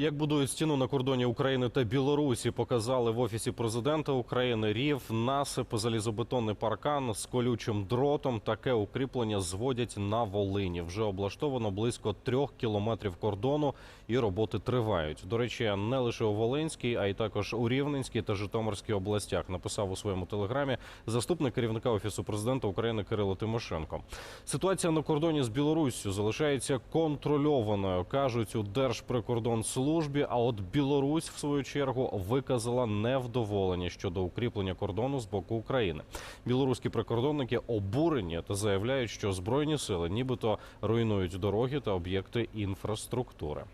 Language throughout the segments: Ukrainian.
Як будують стіну на кордоні України та Білорусі, показали в офісі президента України рів, насип, залізобетонний паркан з колючим дротом. Таке укріплення зводять на Волині. Вже облаштовано близько трьох кілометрів кордону, і роботи тривають. До речі, не лише у Волинській, а й також у Рівненській та Житомирській областях. Написав у своєму телеграмі заступник керівника офісу президента України Кирило Тимошенко. Ситуація на кордоні з Білоруссю залишається контрольованою, кажуть у Держприкордонслужбі. А от Білорусь, в свою чергу, виказала невдоволення щодо укріплення кордону з боку України. Білоруські прикордонники обурені та заявляють, що збройні сили нібито руйнують дороги та об'єкти інфраструктури.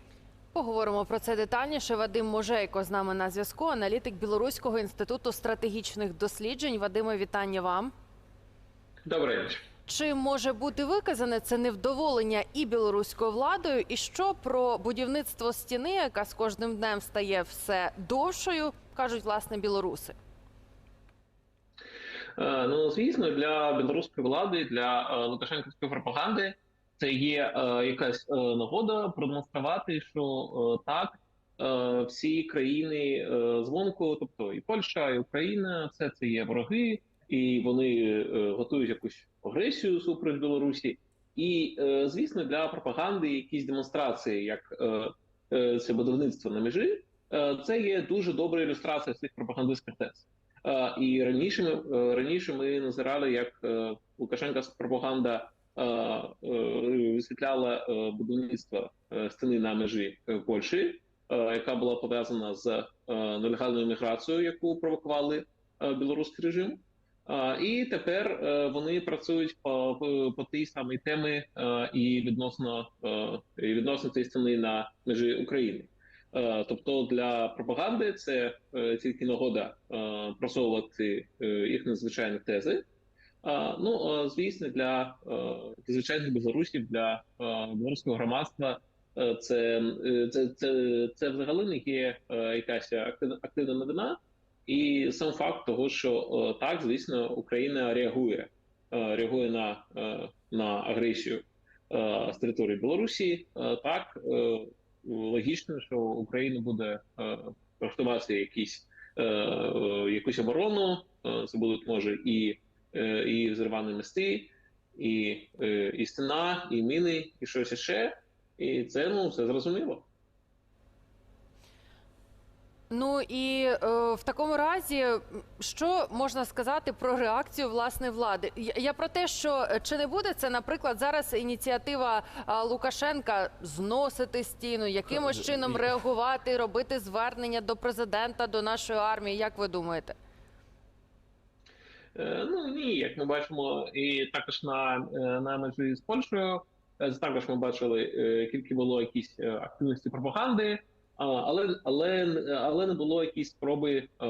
Поговоримо про це детальніше. Вадим Можейко з нами на зв'язку, аналітик Білоруського інституту стратегічних досліджень. Вадиме, вітання вам. Добрий вечір. Чи може бути виказане це невдоволення і білоруською владою? І що про будівництво стіни, яка з кожним днем стає все довшою, кажуть власне білоруси? Е, Ну звісно, для білоруської влади, для е, лукашенківської пропаганди, це є е, якась нагода продемонструвати, що так всі країни звонку, тобто і Польща, і Україна, все це є вороги, і вони готують якусь агресію супроти Білорусі. І е, звісно, для пропаганди якісь демонстрації, як е, е, це будівництво на межі, це є дуже добра ілюстрація цих пропагандистських тез. І раніше е, раніше ми назирали, як е, Лукашенківська пропаганда висвітляла будівництво стіни на межі Польщі, яка була пов'язана з нелегальною міграцією, яку провокували білоруський режим. І тепер е, вони працюють по, по, по тій самій темі е, і відносно е, і відносно цієї стіни на межі України. Тобто для пропаганди це тільки нагода просовувати їх надзвичайні тези. Ну звісно, для звичайних білорусів, для білоруського громадства це, це, це, це взагалі не є якась активна новина. І сам факт того, що е, так, звісно, Україна реагує, е, реагує на, е, на агресію з території Білорусі. Так логічно, що Україна буде е, якісь якусь оборону. Це будуть може і, і взривані мости, і, і стіна, і міни, і щось ще. І це ну це зрозуміло. Ну і е, в такому разі, що можна сказати про реакцію власне влади? Я, я про те, що е, чи не буде це, наприклад, зараз ініціатива а, Лукашенка зносити стіну, якимось Е, чином реагувати, робити звернення до президента, до нашої армії. Як ви думаєте? Е, Ну ні, як ми бачимо, і також на, е, на межі з Польщею е, також ми бачили, е, скільки було якісь е, активності пропаганди, але але але не було якісь спроби е, е,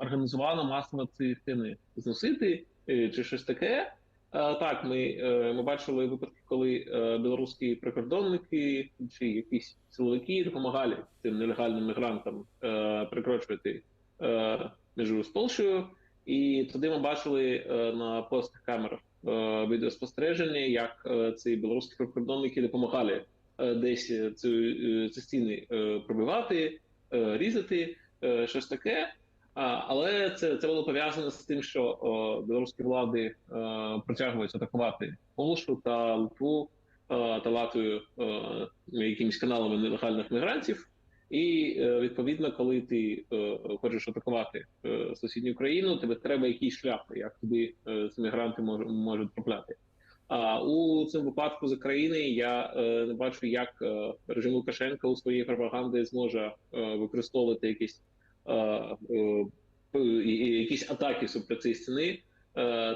організовано масово ці стіни зносити е, чи щось таке. Так, ми, ми бачили випадки, коли білоруські прикордонники чи якісь силовики допомагали цим нелегальним мігрантам перекрочувати е, межу з Польщею. І тоді ми бачили на постах камер відеоспостереження, як ці білоруські прикордонники допомагали десь е, цю, е, ці стіни е, пробивати, е, різати, е, щось таке. Але це, це було пов'язано з тим, що е, білоруські влади е, протягують атакувати Польщу та Литву е, та Латвію е, якимись каналами нелегальних мігрантів. І е, відповідно, коли ти е, хочеш атакувати е, сусідню країну, тебе треба якийсь шлях, як туди е, ці мігранти мож, можуть трапляти. У цьому випадку з України я е, не бачу, як е, режим Лукашенка у своїй пропаганді зможе е, використовувати якісь, якісь атаки супроти ціни,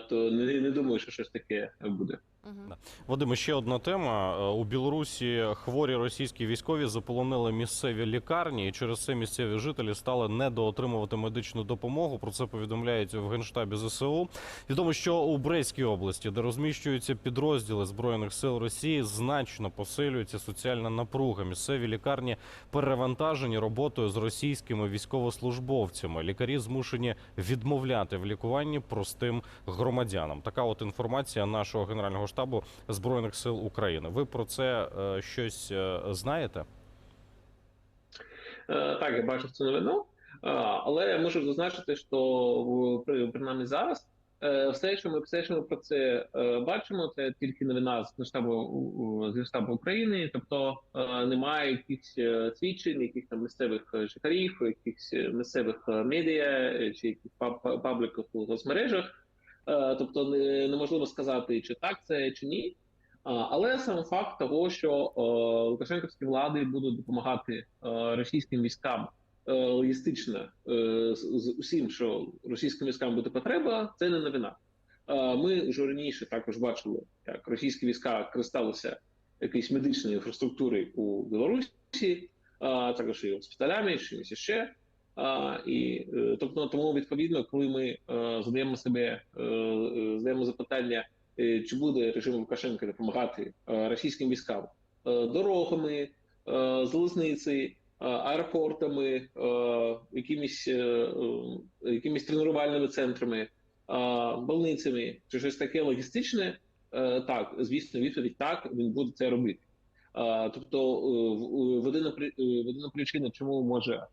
то не думаю, що щось таке буде. Мгм. Вадиме, ще одна тема. Е, У Білорусі хворі російські військові заполонили місцеві лікарні, і через це місцеві жителі стали недоотримувати медичну допомогу. Про це повідомляють в генштабі ЗСУ. Відомо, що у Брестській області, де розміщуються підрозділи збройних сил Росії, значно посилюється соціальна напруга. Місцеві лікарні перевантажені роботою з російськими військовослужбовцями. Лікарі змушені відмовляти в лікуванні простим громадянам. Така от інформація нашого генерального штабу збройних сил України. Ви про це е, щось е, знаєте? Е, Так, я бачив цю новину, але можу зазначити, що принаймні зараз все, що ми все, що ми про це бачимо, це тільки новина з масштабу у- з масштабу України, тобто немає якихось свідчень, яких там місцевих жителів, якихось місцевих медіа чи яких паб- паб- пабліків у соцмережах. Е, Тобто не- неможливо сказати, чи так це, чи ні. Але сам факт того, що е, лукашенківські влади будуть допомагати е, російським військам е, логістично е, з, усім, що російським військам буде потреба, це не новина. Е, Ми вже раніше також бачили, як російські війська користалися якоюсь медичною інфраструктурою у Білорусі, е, також і госпіталями, і чимось ще. А, і е, тобто тому відповідно, коли ми е, задаємо себе е, задаємо запитання, чи буде режим Лукашенка допомагати російським військам дорогами, е, аеропортами, якимись, е, якимись тренувальними центрами, е, больницями, чи щось таке логістичне, так, звісно, відповідь так, він буде це робити. Е, Тобто е, в- єдина е, причина, чому може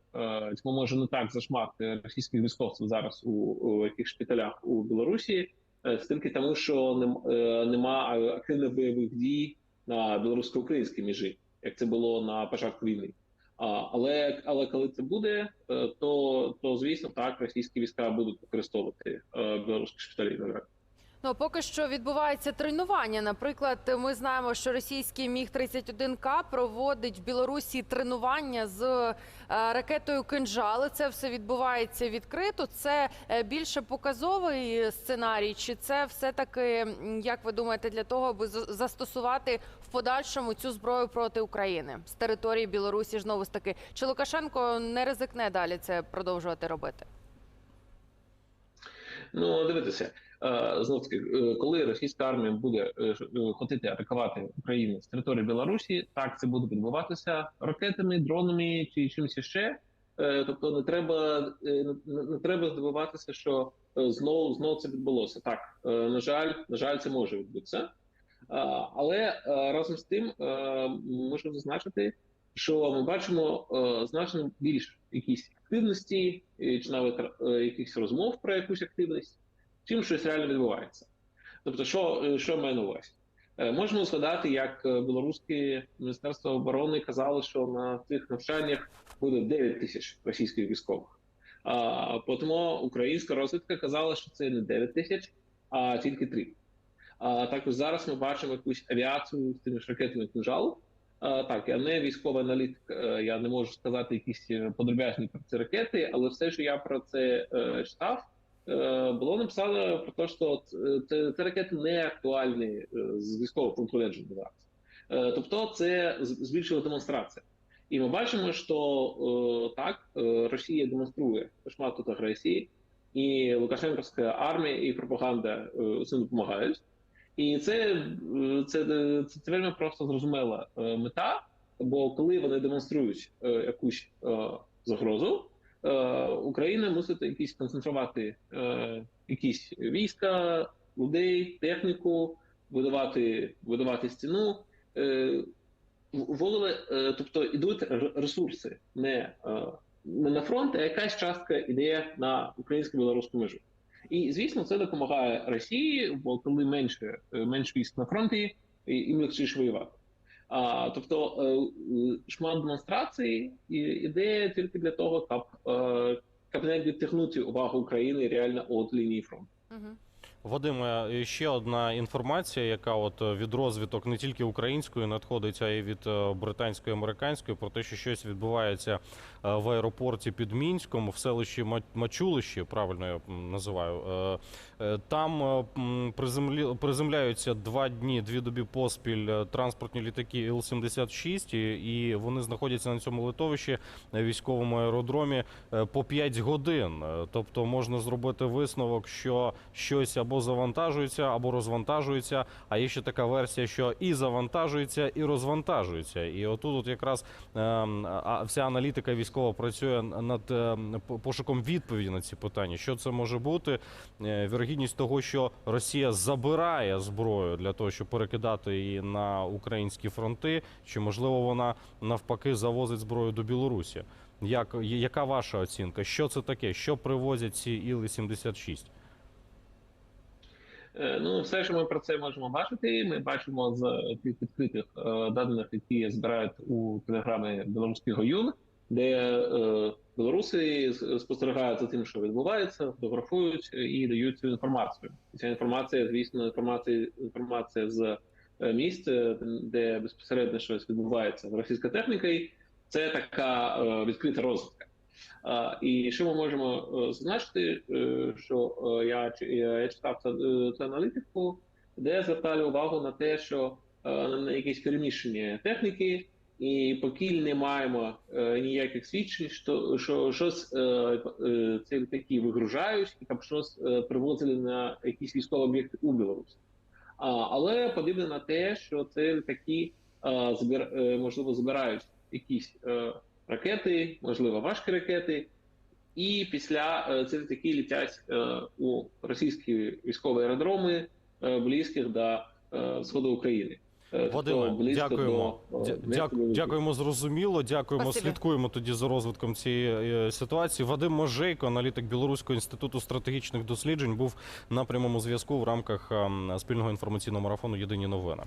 чому може не так зашмат е, російських військовців зараз у, у яких шпиталях у Білорусі, це тільки тому, що нем- нема активних бойових дій на білорусько-українській межі, як це було на початку війни. Але але коли це буде, то то звісно так російські війська будуть використовувати білоруські шпиталі. Ну поки що відбувається тренування. Наприклад, ми знаємо, що російський міг 31 к проводить в Білорусі тренування з е, ракетою кинжали. Це все відбувається відкрито. Це е, більше показовий сценарій, чи це все таки, як ви думаєте, для того, аби застосувати в подальшому цю зброю проти України з території Білорусі? Знову ж таки, чи Лукашенко не ризикне далі це продовжувати робити? Ну дивитися. Знов таки, е, коли російська армія буде е, е, хотіти атакувати Україну з території Білорусі, так це буде відбуватися ракетами, дронами чи чимось ще. Е, Тобто не треба е, не, треба здивуватися, що е, знову знову це відбулося. Так е, на жаль, на жаль, це може відбутися. Але е, разом з тим е, можу зазначити, що ми бачимо е, значно більш якісь активності, е, чи навіть е, якихось розмов про якусь активність чим щось реально відбувається. Тобто, що, е, що маю на увазі? Е, Можемо згадати, як е, білоруське міністерство оборони казало, що на цих навчаннях буде 9 тисяч російських військових. А потім українська розвідка казала, що це не 9 тисяч, а тільки 3. А також зараз ми бачимо якусь авіацію з тими ж ракетами кинжалу. А, так, я не військовий аналітик, я не можу сказати якісь подробязні про ці ракети, але все, що я про це читав, було написано про те, що ц- це, це ракети не актуальні е, з військового пункту гледження зараз. Е, Тобто, це збільшила демонстрація. І ми бачимо, що е, так е, Росія демонструє шмат тут агресії, і Лукашенківська армія і пропаганда е, цим допомагають. І це, е, це, це, це вельми просто зрозуміла е, мета, бо коли вони демонструють е, якусь е, загрозу, е, Україна мусить якісь концентрувати е, якісь війська, людей, техніку, будувати, будувати стіну. Е, в- Волили, е, тобто йдуть ресурси не, е, не на фронт, а якась частка йде на українсько-білоруську межу. І звісно, це допомагає Росії, бо коли менше, менше військ на фронті, і- їм легше воювати. А, тобто е, шмат демонстрацій і- іде тільки для того, щоб, е, щоб відтягнути увагу України реально від лінії фронту. Угу. Вадиме, ще одна інформація, яка от е, від розвиток не тільки української надходить, а й від е, британської, американської, про те, що щось відбувається е, в аеропорті під Мінськом, в селищі Ма- Мачулищі, правильно я називаю. Там приземляються два дні, дві добі поспіль транспортні літаки Іл-76, і, вони знаходяться на цьому литовищі на військовому аеродромі по 5 годин. Тобто можна зробити висновок, що щось або або завантажуються, або розвантажуються. А є ще така версія, що і завантажується, і розвантажується. І отут от якраз ем, вся аналітика військова працює над ем, пошуком відповіді на ці питання. Що це може бути? Е, Вірогідність того, що Росія забирає зброю для того, щоб перекидати її на українські фронти, чи можливо вона навпаки завозить зброю до Білорусі? Як яка ваша оцінка? Що це таке? Що привозять ці іли 76 Е, Ну, все, що ми про це можемо бачити, ми бачимо з тих відкритих е, даних, які збирають у телеграмі білоруський гоюн, де е, білоруси спостерігають за тим, що відбувається, фотографують і дають цю інформацію. Ця інформація, звісно, інформація, інформація з е, місць, е, де безпосередньо щось відбувається з російською технікою. Це така е, відкрита розвитка. І що ми можемо е, зазначити, е, що е, я, я, читав цю, аналітику, де звертали увагу на те, що на якісь переміщення техніки, і поки не маємо ніяких свідчень, що, що щось ці літаки вигружають і там щось привозили на якісь військові об'єкти у Білорусі. Але подібне на те, що це літаки збір, можливо збирають якісь ракети, можливо, важкі ракети, і після е, ці літаки летять е, у російські військові аеродроми е, близьких до сходу України. Тобто Вадиме, дякуємо. до, Дя- міста дяку- Білорусі. Дякуємо, зрозуміло. Дякуємо. Спасибі. Слідкуємо тоді за розвитком цієї ситуації. Вадим Можейко, аналітик Білоруського інституту стратегічних досліджень, був на прямому зв'язку в рамках ем, спільного інформаційного марафону Єдині новини.